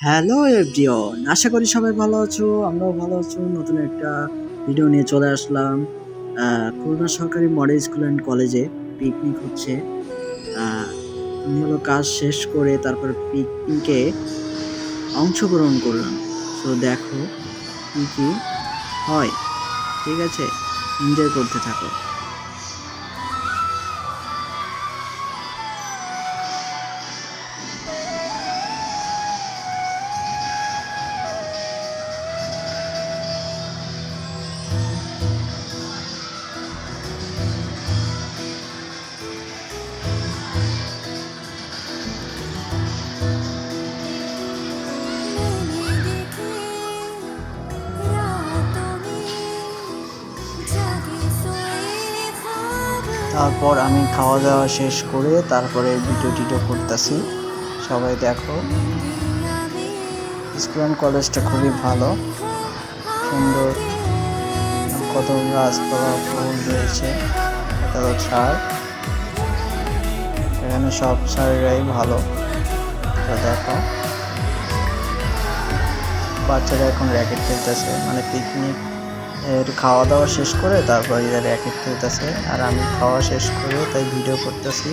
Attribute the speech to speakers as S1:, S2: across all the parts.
S1: Hello everyone আশা করি সবাই ভালো আছো, আমরাও ভালো আছো। নতুন একটা ভিডিও নিয়ে চলে আসলাম। খুলনা সরকারি মডেল স্কুল অ্যান্ড কলেজে পিকনিক হচ্ছে। আমি হলো কাজ শেষ করে তারপর পিকনিকে অংশগ্রহণ করলাম। তো দেখো কি কি হয়। ঠিক আছে? এনজয় করতে থাকো। তারপর আমি খাওয়া দাওয়া শেষ করে তারপরে ভিডিও টিডিও করতেছি। সবাই দেখো। স্কুল কলেজটা খুবই ভালো। সুন্দর। কত গাছপালা, ফুল রয়েছে। সার এখানে সব সারেরাই ভালো। দেখো। বাচ্চারা এখন র্যাকেট খেলতেছে। মানে পিকনিক এর খাওয়া দাওয়া শেষ করে তারপর এর এক এক খেলতেছে আর আমি খাওয়া শেষ করে তাই ভিডিও করতেছি।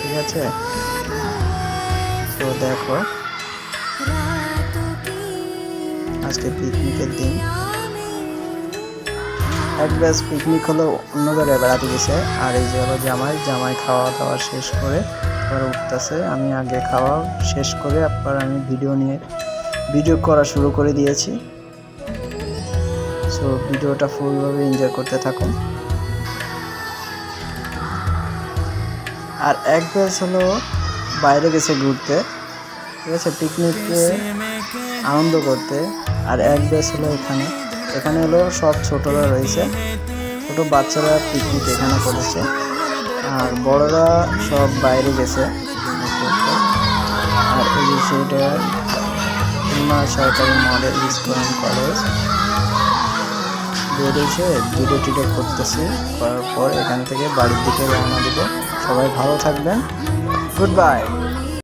S1: ঠিক আছে? তো দেখো, আজকে পিকনিকের দিন। এক ব্যাস পিকনিক হলো অন্য জায়গায় বেড়াতে গেছে। আর এই যে হলো জামাই জামাই খাওয়া দাওয়া শেষ করে তারপর উঠতেছে। আমি আগে খাওয়া শেষ করে আবার আমি ভিডিও নিয়ে ভিডিও করা শুরু করে দিয়েছি। সো ভিডিওটা ফুলভাবে এনজয় করতে থাকুন। আর এক ব্যাচ হলো বাইরে গেছে ঘুরতে। ঠিক আছে? পিকনিকে আনন্দ করতে। আর এক ব্যাচ হলো এখানে। এখানে হলো সব ছোটরা রয়েছে। ছোট বাচ্চারা পিকনিক এখানে করেছে। আর বড়রা সব বাইরে গেছে আর এই খুলনা সরকারি মডেল স্কুল অ্যান্ড কলেজ বের এসে ভিডিও টিডিও করতেছি, করার পর এখান থেকে বাড়ির দিকে রওনা দিব। সবাই ভালো থাকবেন। Good bye